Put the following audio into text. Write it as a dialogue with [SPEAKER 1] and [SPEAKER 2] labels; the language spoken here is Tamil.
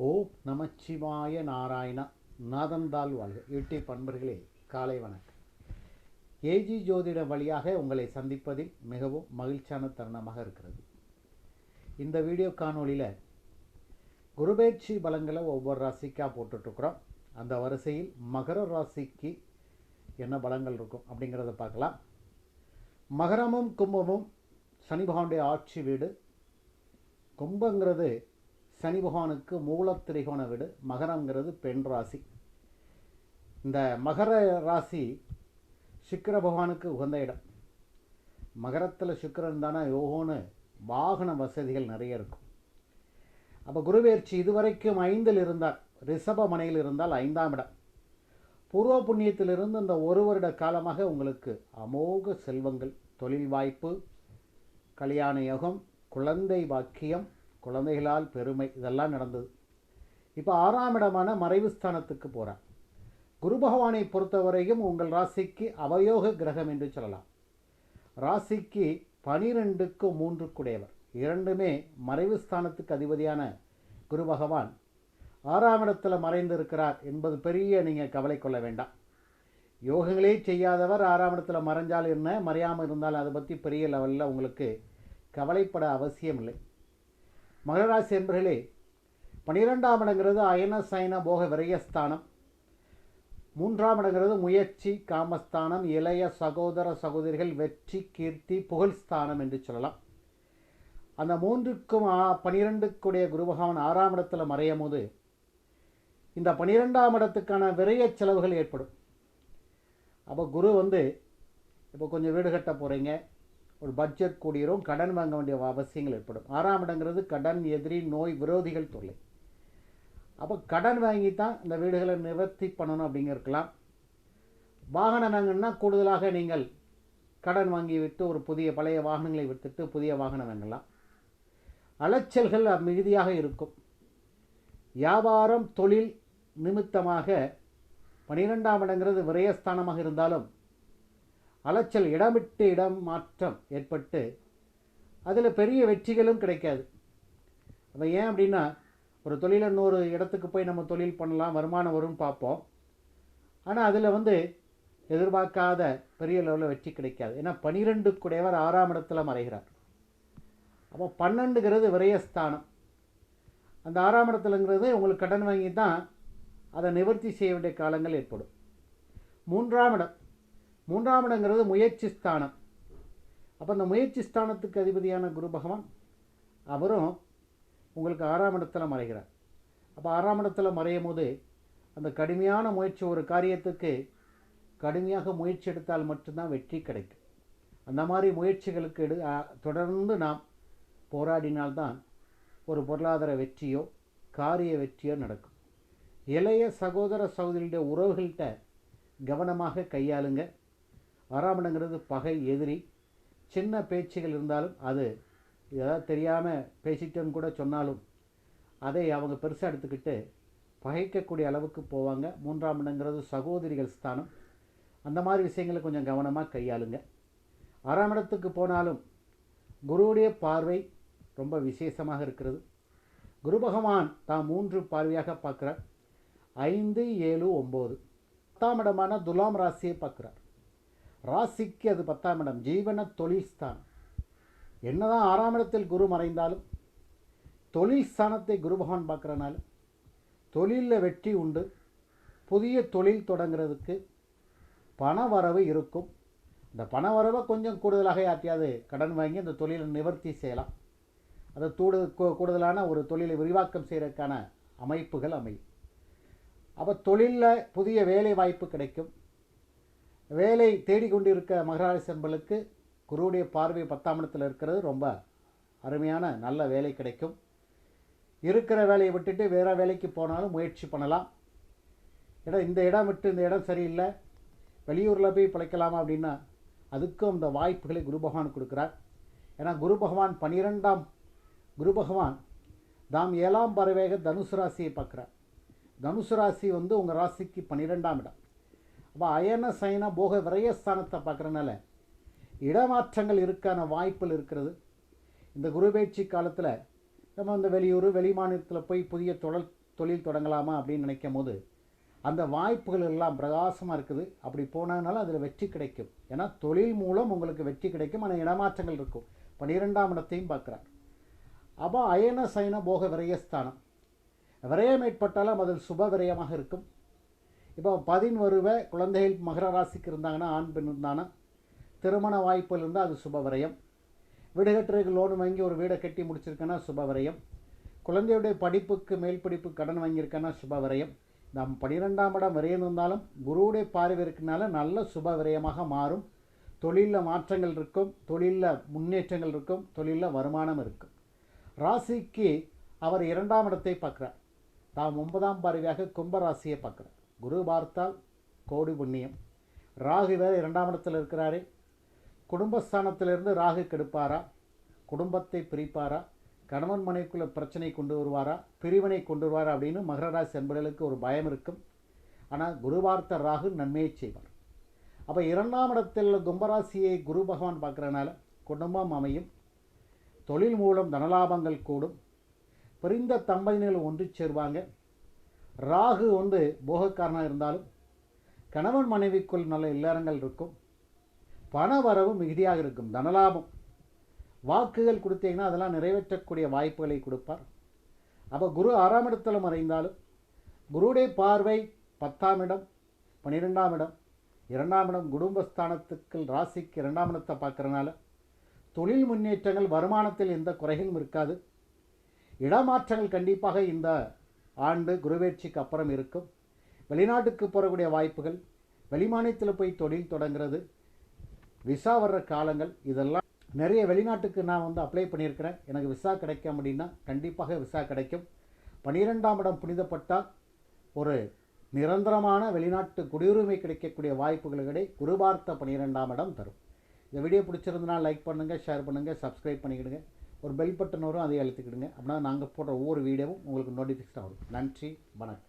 [SPEAKER 1] ஓம் நமச்சிவாய நாராயணா நாதந்தாள் வாழ்க. யூடியூப் அன்பர்களே காலை வணக்கம். ஏஜி ஜோதிட வழியாக உங்களை சந்திப்பதில் மிகவும் மகிழ்ச்சியான தருணமாக இருக்கிறது. இந்த வீடியோ காணொலியில் குருபெயர்ச்சி பலங்களை ஒவ்வொரு ராசிக்காக போட்டுட்ருக்குறோம். அந்த வரிசையில் மகர ராசிக்கு என்ன பலங்கள் இருக்கும் அப்படிங்கிறத பார்க்கலாம். மகரமும் கும்பமும் சனி பகவானுடைய ஆட்சி வீடு. கும்பங்கிறது சனி பகவானுக்கு மூலத்திரிகோண வீடு மகரங்கிறது பெண் ராசி. இந்த மகர ராசி சுக்கர பகவானுக்கு உகந்த இடம். மகரத்தில் சுக்கரன் தானே யோகோன்னு வாகன வசதிகள் நிறைய இருக்கும். அப்போ குருவேர்ச்சி இதுவரைக்கும் ஐந்தில் இருந்தார். ரிஷப மனையில் இருந்தால் ஐந்தாம் இடம். பூர்வ புண்ணியத்திலிருந்து இந்த ஒரு வருட காலமாக உங்களுக்கு அமோக செல்வங்கள் தொழில் வாய்ப்பு கல்யாண யோகம் குழந்தை பாக்கியம் குழந்தைகளால் பெருமை இதெல்லாம் நடந்தது. இப்போ ஆறாம் இடமான மறைவு ஸ்தானத்துக்கு போகிறார் குரு பகவானை பொறுத்தவரையும் உங்கள் ராசிக்கு அவயோக கிரகம் என்று சொல்லலாம். ராசிக்கு பனிரெண்டுக்கு மூன்றுக்குடையவர். இரண்டுமே மறைவு ஸ்தானத்துக்கு அதிபதியான குரு பகவான். ஆறாம் இடத்தில் மறைந்திருக்கிறார் என்பது பெரிய நீங்கள் கவலை கொள்ள வேண்டாம். யோகங்களே செய்யாதவர் ஆறாம் இடத்துல மறைஞ்சால் என்ன? மறையாமல் இருந்தால் அதை பற்றி பெரிய லெவலில் உங்களுக்கு கவலைப்பட அவசியம் இல்லை மகராசி என்பர்களே பனிரெண்டாம் இடங்கிறது அயன சயன போக விரயஸ்தானம் மூன்றாம் இடங்கிறது முயற்சி காமஸ்தானம் இளைய சகோதர சகோதரிகள் வெற்றி கீர்த்தி புகழ்ஸ்தானம் என்று சொல்லலாம். அந்த மூன்றுக்கும் பனிரெண்டுக்குடைய குருபகவான் ஆறாம் இடத்துல மறையும் போது இந்த பனிரெண்டாம் இடத்துக்கான விரைய செலவுகள் ஏற்படும். அப்போ குரு வந்து இப்போ கொஞ்சம் வீடு கட்ட போகிறீங்க ஒரு பட்ஜெட் கூடிரும் கடன் வாங்க வேண்டிய அவசியங்கள் ஏற்படும். ஆறாம் இடங்கிறது கடன் எதிரி நோய் விரோதிகள் தொல்லை. அப்போ கடன் வாங்கி தான் இந்த வீடுகளை நிவர்த்தி பண்ணணும் அப்படிங்கிருக்கலாம் வாகனம் வாங்கினா கூடுதலாக நீங்கள் கடன் வாங்கி விட்டு ஒரு புதிய பழைய வாகனங்களை விட்டுட்டு புதிய வாகனம் வாங்கலாம். அலைச்சல்கள் மிகுதியாக இருக்கும். வியாபாரம் தொழில் நிமித்தமாக பனிரெண்டாம் இடங்கிறது விரயஸ்தானமாக இருந்தாலும் அலைச்சல் இடமிட்டு இடம் மாற்றம் ஏற்பட்டு அதில் பெரிய வெற்றிகளும் கிடைக்காது. அப்போ ஏன் அப்படின்னா ஒரு தொழிலை இன்னொரு இடத்துக்கு போய் நம்ம தொழில் பண்ணலாம் வருமானம் வரும்னு பார்ப்போம். ஆனால் அதில் வந்து எதிர்பார்க்காத பெரிய லெவலில் வெற்றி கிடைக்காது. ஏன்னா பனிரெண்டு குடையவர் ஆறாம் இடத்துல மறைகிறார். அப்போ பன்னெண்டுங்கிறது விரயஸ்தானம். அந்த ஆறாம் இடத்துலங்கிறது உங்களுக்கு கடன் வாங்கி தான் அதை நிவர்த்தி செய்ய வேண்டிய காலங்கள் ஏற்படும். மூன்றாம் இடம். மூன்றாம் இடங்கிறது முயற்சி ஸ்தானம் அப்போ அந்த முயற்சி ஸ்தானத்துக்கு அதிபதியான குரு பகவான் அவரும் உங்களுக்கு ஆறாம் இடத்துல மறைகிறார். அப்போ ஆறாம் இடத்துல மறையும் போது அந்த கடுமையான முயற்சி ஒரு காரியத்துக்கு கடுமையாக முயற்சி எடுத்தால் மட்டும்தான் வெற்றி கிடைக்கும். அந்த மாதிரி முயற்சிகளுக்கு எடு தொடர்ந்து நாம் போராடினால்தான் ஒரு பொருளாதார வெற்றியோ காரிய வெற்றியோ நடக்கும். இளைய சகோதர சகோதரியுடைய உறவுகள்கிட்ட கவனமாக கையாளுங்க. ஆறாமடங்கிறது பகை எதிரி. சின்ன பேச்சுகள் இருந்தாலும் அது ஏதாவது தெரியாமல் பேசிட்டோன்னு கூட சொன்னாலும் அதை அவங்க பெருசாக எடுத்துக்கிட்டு பகைக்கக்கூடிய அளவுக்கு போவாங்க. மூன்றாம் இடங்கிறது சகோதரிகள் ஸ்தானம். அந்த மாதிரி விஷயங்களை கொஞ்சம் கவனமாக கையாளுங்க. ஆறாம் இடத்துக்கு போனாலும் குருவுடைய பார்வை ரொம்ப விசேஷமாக இருக்கிறது. குரு பகவான் தான் மூன்று பார்வையாக பார்க்குறார். ஐந்து ஏழு ஒம்பது பத்தாம் இடமான துலாம் ராசியை பார்க்குறார். ராசிக்கு அது பத்தாம் இடம் ஜீவன தொழில் ஸ்தானம். என்னதான் ஆறாம் இடத்தில் குரு மறைந்தாலும் தொழில் ஸ்தானத்தை குரு பகவான் பார்க்குறனால தொழிலில் வெற்றி உண்டு. புதிய தொழில் தொடங்குறதுக்கு பண வரவு இருக்கும். இந்த பண வரவை கொஞ்சம் கூடுதலாக யார்ட்டையாவது கடன் வாங்கி அந்த தொழிலை நிவர்த்தி செய்யலாம். அதை தூடு கூடுதலான ஒரு தொழிலை விரிவாக்கம் செய்கிறதுக்கான அமைப்புகள் அமையும். அப்போ தொழிலில் புதிய வேலை வாய்ப்பு கிடைக்கும். வேலை தேடிக்கொண்டிருக்க மகராசி என்பளுக்கு குருவுடைய பார்வை பத்தாம் இடத்தில் இருக்கிறது. ரொம்ப அருமையான நல்ல வேலை கிடைக்கும். இருக்கிற வேலையை விட்டுட்டு வேறு வேலைக்கு போனாலும் முயற்சி பண்ணலாம். இடம் இந்த இடம் விட்டு இந்த இடம் சரியில்லை. வெளியூரில் போய் பிழைக்கலாமா அப்படின்னா அதுக்கும் அந்த வாய்ப்புகளை குரு பகவான் கொடுக்குறார். ஏன்னா குரு பகவான் பனிரெண்டாம் குரு பகவான் தாம் ஏழாம் பறவைக தனுசு ராசியை பார்க்குறார். தனுசு ராசி வந்து உங்கள் ராசிக்கு பன்னிரெண்டாம் இடம். அப்போ அயன சயன போக விரயஸ்தானத்தை பார்க்குறனால இடமாற்றங்கள் இருக்கான வாய்ப்புகள் இருக்கிறது. இந்த குருபேட்சி காலத்தில் நம்ம இந்த வெளியூர் வெளி மாநிலத்தில் போய் புதிய தொழில் தொழில் தொடங்கலாமா அப்படின்னு நினைக்கும் போது அந்த வாய்ப்புகள் எல்லாம் பிரகாசமாக இருக்குது. அப்படி போனதுனால அதில் வெற்றி கிடைக்கும். ஏன்னா தொழில் மூலம் உங்களுக்கு வெற்றி கிடைக்கும். ஆனால் இடமாற்றங்கள் இருக்கும். பன்னிரெண்டாம் இடத்தையும் பார்க்குறார். அப்போ அயன சைன போக விரயஸ்தானம். விரயம் ஏற்பட்டாலும் அதில் சுப விரயமாக இருக்கும். இப்போ பதின் வருவ குழந்தைகள் மகர ராசிக்கு இருந்தாங்கன்னா ஆண் பெண் இருந்தாங்கன்னா திருமண வாய்ப்புகள் இருந்தால் அது சுப விரயம். வீடு கட்டுறதுக்கு லோன் வாங்கி ஒரு வீடை கட்டி முடிச்சிருக்கேன்னா சுப குழந்தையுடைய படிப்புக்கு மேல் படிப்பு கடன் வாங்கியிருக்கேன்னா சுப நம் பன்னிரெண்டாம் இடம் விரயம் இருந்தாலும் குருவுடைய பார்வை இருக்கனால நல்ல சுப விரயமாக மாறும். தொழிலில் மாற்றங்கள் இருக்கும் தொழிலில் முன்னேற்றங்கள் இருக்கும் தொழிலில் வருமானம் இருக்கும். ராசிக்கு அவர் இரண்டாம் இடத்தை பார்க்குறார். தாம் ஒன்பதாம் பார்வையாக கும்ப ராசியை பார்க்குறார். குரு பார்த்தால் கோடி புண்ணியம். ராகு வேறு இரண்டாம் இடத்தில் இருக்கிறாரே. குடும்பஸ்தானத்திலிருந்து ராகு கெடுப்பாரா? குடும்பத்தை பிரிப்பாரா? கணவன் மனைவிக்குள்ள பிரச்சனை கொண்டு வருவாரா? பிரிவினை கொண்டு வருவாரா அப்படின்னு மகர ராசி என்பவர்களுக்கு ஒரு பயம் இருக்கும். ஆனால் குருவார்த்த ராகு நன்மையை செய்வார். அப்போ இரண்டாம் இடத்தில் கும்பராசியை குரு பகவான் பார்க்குறனால குடும்பம் அமையும். தொழில் மூலம் தனலாபங்கள் கூடும். பிரிந்த தம்பதியினர் ஒன்று சேர்வாங்க. ராகு வந்து போகக்காரனாக இருந்தாலும் கணவன் மனைவிக்குள் நல்ல இல்லறங்கள் இருக்கும். பண வரவு மிகுதியாக இருக்கும். தனலாபம். வாக்குகள் கொடுத்தீங்கன்னா அதெல்லாம் நிறைவேற்றக்கூடிய வாய்ப்புகளை கொடுப்பார். அப்போ குரு ஆறாம் இடத்துல மறைந்தாலும் குருடைய பார்வை பத்தாம் இடம் பன்னிரெண்டாம் இடம் இரண்டாம் இடம் குடும்பஸ்தானத்துக்கு ராசிக்கு இரண்டாம் இடத்தை பார்க்குறனால தொழில் முன்னேற்றங்கள் வருமானத்தில் எந்த குறைகளும் இருக்காது. இடமாற்றங்கள் கண்டிப்பாக இந்த ஆண்டு குருவேட்சிக்கு அப்புறம் இருக்கும். வெளிநாட்டுக்கு போகக்கூடிய வாய்ப்புகள் வெளிமாநிலத்தில் போய் தொழில் தொடங்குறது விசா வர்ற காலங்கள் இதெல்லாம் நிறைய வெளிநாட்டுக்கு நான் வந்து அப்ளை பண்ணியிருக்கிறேன். எனக்கு விசா கிடைக்கும் அப்படின்னா கண்டிப்பாக விசா கிடைக்கும். பன்னிரெண்டாம் இடம் புனிதப்பட்டால் ஒரு நிரந்தரமான வெளிநாட்டு குடியுரிமை கிடைக்கக்கூடிய வாய்ப்புகளுக்கிடை குருபார்த்த பன்னிரெண்டாம் இடம் தரும். இந்த வீடியோ பிடிச்சிருந்தனா லைக் பண்ணுங்கள் ஷேர் பண்ணுங்கள் சப்ஸ்கிரைப் பண்ணிக்கிடுங்க. ஒரு பெல் பட்டன் வரும் அதை அழுத்திக்கிடுங்க. அப்படின்னா நாங்கள் போடுற ஒவ்வொரு வீடியோவும் உங்களுக்கு நோட்டிஃபிகேஷன் வரும். நன்றி வணக்கம்.